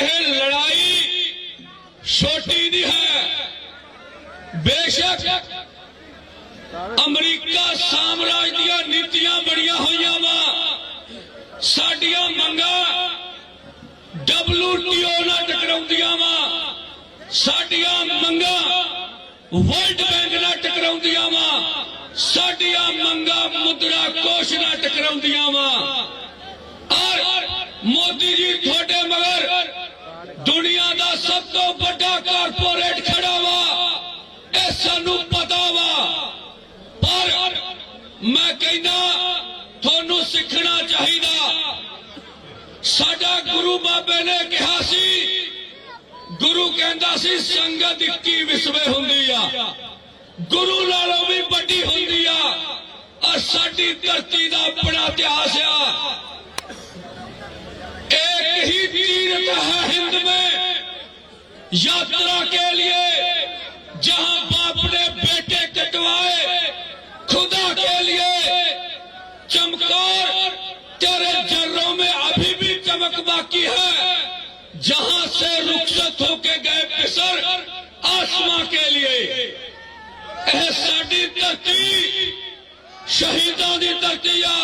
ਇਹ ਲੜਾਈ ਛੋਟੀ ਨਹੀਂ ਹੈ। ਬੇਸ਼ੱਕ ਅਮਰੀਕਾ ਸਾਮਰਾਜ ਦੀਆਂ ਨੀਤੀਆਂ ਬੜੀਆਂ ਹੋਈਆਂ ਵਾ। ਸਾਡੀਆਂ ਮੰਗਾਂ WTO ਨਾਲ ਟਕਰਾਉਂਦੀਆਂ ਵਾ। ਸਾਡੀਆਂ ਮੰਗਾਂ ਵਰਲਡ ਬੈਂਕ ਨਾਲ ਟਕਰਾਉਂਦੀਆਂ ਵਾ। ਸਾਡੀਆਂ ਮੰਗਾਂ ਮੁਦਰਾ ਕੋਸ਼ ਨਾਲ ਟਕਰਾਉਂਦੀਆਂ ਵਾ ਔਰ ਮੋਦੀ ਜੀ ਤੁਹਾਡੇ ਮਗਰ ਦੁਨੀਆ ਦਾ ਸਭ ਤੋਂ ਵੱਡਾ ਕਾਰਪੋਰੇਟ ਖੜਾ ਵਾ ਇਹ ਸਾਨੂੰ ਪਤਾ ਵਾ। ਪਰ ਮੈਂ ਕਹਿੰਦਾ, ਤੁਹਾਨੂੰ ਸਿੱਖਣਾ ਚਾਹੀਦਾ। ਸਾਡਾ ਗੁਰੂ ਬਾਬੇ ਨੇ ਕਿਹਾ ਸੀ, ਗੁਰੂ ਕਹਿੰਦਾ ਸੀ, ਸੰਗਤ ਇੱਕੀ ਵਿਸਵੇ ਹੁੰਦੀ ਆ। ਗੁਰੂ ਨਾਲੋਂ ਵੀ ਵੱਡੀ ਹੁੰਦੀ ਆ। ਔਰ ਸਾਡੀ ਧਰਤੀ ਦਾ ਆਪਣਾ ਇਤਿਹਾਸ ਆ। ਇੱਕ ਹੀ ਤੀਰਥ ਹੈ ਹਿੰਦ ਵਿੱਚ। यात्रा के लिए जहाँ बाप ने बेटे कटवाए, खुदा के लिए चमकार तेरे जर्रों में अभी भी चमक बाकी है। जहाँ से रुखसत होके गए पिसर, आसमां के लिए। यह साड़ी धरती, शहीदों की धरती कभी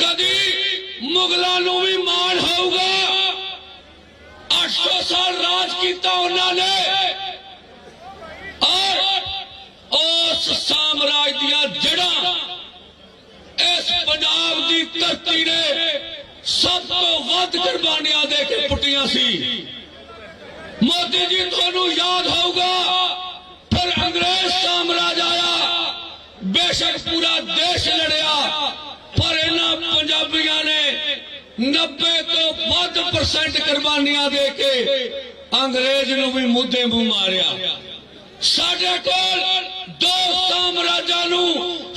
कदी मुगलों भी माण होगा सौ साल राज किया उन्होंने। और उस साम्राज दिया जड़ा, इस पंजाब की धरती ने सब तो वर्बानिया दे के पुटिया सी। मोदी जी थोनू याद होगा, फिर अंग्रेज़ साम्राज आया, बेशक पूरा देश लड़िया पर इन्होंने ने नब्बे 100% ਕੁਰਬਾਨੀਆਂ ਦੇ ਕੇ ਅੰਗਰੇਜ਼ ਨੂੰ ਵੀ ਮੁੱਦੇ ਮੂੰਹ ਮਾਰਿਆ। ਸਾਡੇ ਕੋਲ ਦੋ ਸਾਮਰਾਜਾਂ ਨੂੰ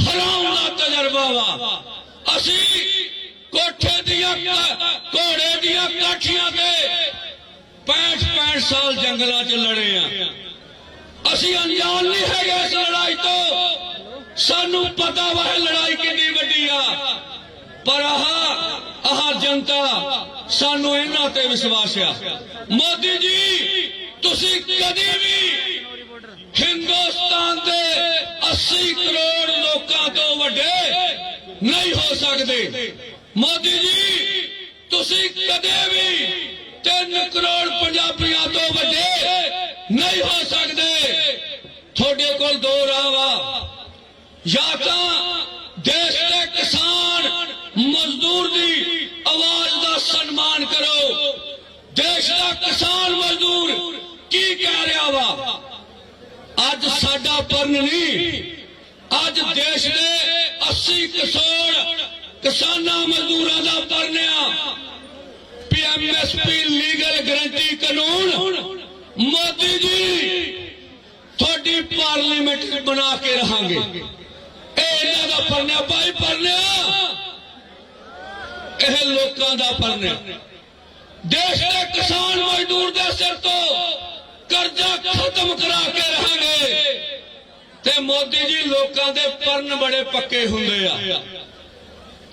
ਹਰਾਉਣ ਦਾ ਤਜਰਬਾ ਵਾ। ਅਸੀਂ ਕੋਠੇ ਦੀਆਂ ਘੋੜੇ ਦੀਆਂ ਕਾਠੀਆਂ ਤੇ 65 65 ਸਾਲ ਜੰਗਲਾਂ 'ਚ ਲੜੇ ਆ। ਅਸੀਂ ਅਣਜਾਣ ਨਹੀਂ ਹੈਗੇ ਇਸ ਲੜਾਈ ਤੋਂ। ਸਾਨੂੰ ਪਤਾ ਵਾ ਲੜਾਈ ਕਿੰਨੀ ਵੱਡੀ ਆ। ਪਰ ਆਹ ਆਹ ਜਨਤਾ ਸਾਨੂੰ ਇਹਨਾਂ ਤੇ ਵਿਸ਼ਵਾਸ ਆ। ਮੋਦੀ ਜੀ, ਤੁਸੀਂ ਕਦੀ ਵੀ ਹਿੰਦੁਸਤਾਨ ਦੇ 80 ਕਰੋੜ ਲੋਕਾਂ ਤੋਂ ਵੱਡੇ ਨਹੀਂ ਹੋ ਸਕਦੇ। ਮੋਦੀ ਜੀ, ਤੁਸੀਂ ਕਦੇ ਵੀ 3 ਕਰੋੜ ਪੰਜਾਬੀਆਂ ਤੋਂ ਵੱਡੇ ਨਹੀਂ ਹੋ ਸਕਦੇ ਤੁਹਾਡੇ ਕੋਲ ਦੋ ਰਾਹ ਵਾ ਜਾਂ ਤਾਂ ਦੇਸ਼ ਦੇ ਕਿਸਾਨ ਮਜ਼ਦੂਰ ਦੀ ਆਵਾਜ਼ ਦਾ ਸਨਮਾਨ ਕਰੋ ਦੇਸ਼ ਦਾ ਕਿਸਾਨ ਮਜ਼ਦੂਰ ਕੀ ਕਹਿ ਰਿਹਾ ਵਾ ਅੱਜ ਸਾਡਾ ਪਰਨ ਨਹੀਂ ਅੱਜ ਦੇਸ਼ ਦੇ 80 ਕਰੋੜ ਕਿਸਾਨਾਂ ਮਜ਼ਦੂਰਾਂ ਦਾ ਪਰਨ ਆ ਪੀਐਮਐਸਪੀ ਲੀਗਲ ਗਰੰਟੀ ਕਾਨੂੰਨ। ਮੋਦੀ ਜੀ, ਤੁਹਾਡੀ ਪਾਰਲੀਮੈਂਟ ਬਣਾ ਕੇ ਰਹਾਂਗੇ। ਇਹ ਇਹਨਾਂ ਦਾ ਪਰਨਿਆ, ਭਾਈ ਪਰਨਿਆ। ਇਹ ਲੋਕਾਂ ਦਾ ਪਰਨਿਆ। ਦੇਸ਼ ਦੇ ਕਿਸਾਨ ਮਜ਼ਦੂਰ ਦੇ ਸਿਰ ਤੋਂ ਕਰਜ਼ਾ ਖਤਮ ਕਰਾ ਕੇ ਰਹਾਂਗੇ। ਤੇ ਮੋਦੀ ਜੀ ਲੋਕਾਂ ਦੇ ਪਰਨ ਬੜੇ ਪੱਕੇ ਹੁੰਦੇ ਆ।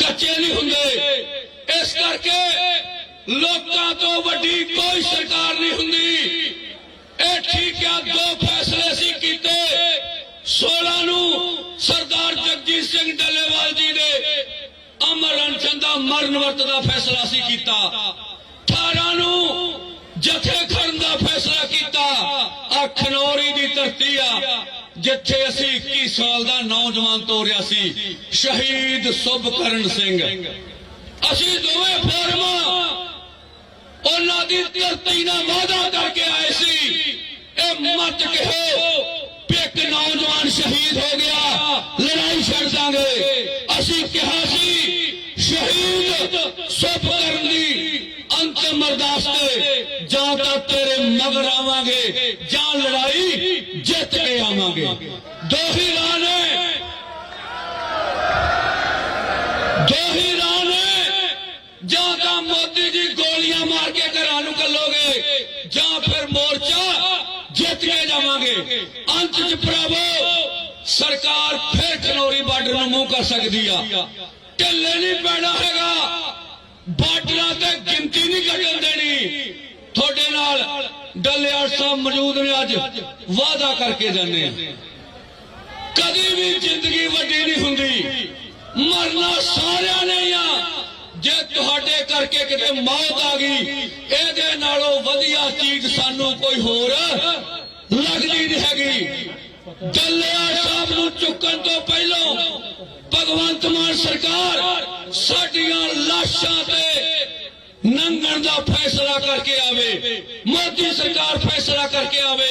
ਕੱਚੇ ਨਹੀਂ ਹੁੰਦੇ। ਇਸ ਕਰਕੇ ਲੋਕਾਂ ਤੋਂ ਵੱਡੀ ਕੋਈ ਸਰਕਾਰ ਨਹੀਂ ਹੁੰਦੀ। ਇਹ ਠੀਕ ਆ, ਦੋ ਫੈਸਲੇ ਸੀ ਕੀਤੇ। 16 ਨੂੰ ਸਰਦਾਰ ਜਗਜੀਤ ਸਿੰਘ ਡੱਲੇਵਾਲ ਜੀ ਦੇ ਅਮਰ ਅਨਸ਼ਨ ਦਾ ਮਰਨ ਵਰਤ ਦਾ ਫੈਸਲਾ ਸੀ ਕੀਤਾ। 18 ਨੂੰ ਜਿੱਥੇ ਅਸੀਂ 21 ਸਾਲ ਦਾ ਨੌਜਵਾਨ ਤੋਰਿਆ ਸੀ, ਸ਼ਹੀਦ ਸੁਭਕਰਨ ਸਿੰਘ। ਅਸੀਂ ਦੋਵੇਂ ਫੋਰਮਾਂ ਉਹਨਾਂ ਦੀ ਧਰਤੀ ਨਾਲ ਵਾਅਦਾ ਕਰਕੇ ਆਏ ਸੀ। ਇਹ ਮਤ ਕਹੋ ਵੀ ਨੌਜਵਾਨ ਸ਼ਹੀਦ ਹੋ ਗਿਆ, ਲੜਾਈ ਛੱਡ ਦਾਂਗੇ। ਅਸੀਂ ਕਿਹਾ ਸੀ, ਸ਼ਹੀਦ ਸੁਭ ਕਰਨ ਦੀ ਅੰਤਮ ਅਰਦਾਸ ਤੇ ਤੇਰੇ ਮਗਰ ਆਵਾਂਗੇ, ਜਾਂ ਲੜਾਈ ਜਿੱਤ ਕੇ ਆਵਾਂਗੇ। ਦੋ ਹੀ ਰਾਹ ਨੇ ਦੋ ਹੀ ਰਾਹ ਨੇ ਜਾਂ ਤਾਂ ਮੋਦੀ ਜੀ ਗੋਲੀਆਂ ਮਾਰ ਕੇ ਘਰਾਂ ਨੂੰ ਕੱਲੋਗੇ, ਜਾਂ ਫਿਰ ਮੋਰਚਾ ਜਿੱਤ ਕੇ ਜਾਵਾਂਗੇ। ਅੰਤ ਚ ਪ੍ਰਭੂ ਸਰਕਾਰ ਫਿਰ ਖਨੌਰੀ ਬਾਰਡਰ ਨੂੰ ਮੂੰਹ ਕਰ ਸਕਦੀ ਆ। ਢਿੱਲੇ ਨਹੀਂ ਪੈਣਾ ਹੈਗਾ, ਬਾਰਡਰਾਂ ਤੇ ਗਿਣਤੀ ਨਹੀਂ ਘਟਣ ਦੇਣੀ। ਤੁਹਾਡੇ ਨਾਲ ਡੱਲੇਵਾਲ ਸਾਹਿਬ ਮੌਜੂਦ ਨੇ ਅੱਜ। ਵਾਅਦਾ ਕਰਕੇ ਜਾਂਦੇ ਆ ਕਦੀ ਵੀ ਜ਼ਿੰਦਗੀ ਵੱਡੀ ਨਹੀਂ ਹੁੰਦੀ। ਮਰਨਾ ਸਾਰਿਆਂ ਨੇ ਆ। ਜੇ ਤੁਹਾਡੇ ਕਰਕੇ ਕਿਤੇ ਮੌਤ ਆ ਗਈ, ਇਹਦੇ ਨਾਲੋਂ ਵਧੀਆ ਚੀਜ਼ ਸਾਨੂੰ ਕੋਈ ਹੋਰ ਲੱਗਦੀ ਨਹੀਂ ਹੈਗੀ। ਡੱਲੇਵਾਲ ਸਾਹਿਬ ਨੂੰ ਚੁੱਕਣ ਤੋਂ ਪਹਿਲਾਂ ਭਗਵੰਤ ਮਾਨ ਸਰਕਾਰ ਸਾਡੀਆਂ ਲਾਸ਼ਾਂ ਤੇ ਨੰਗਣ ਦਾ ਫੈਸਲਾ ਕਰਕੇ ਆਵੇ। ਮੋਦੀ ਸਰਕਾਰ ਫੈਸਲਾ ਕਰਕੇ ਆਵੇ।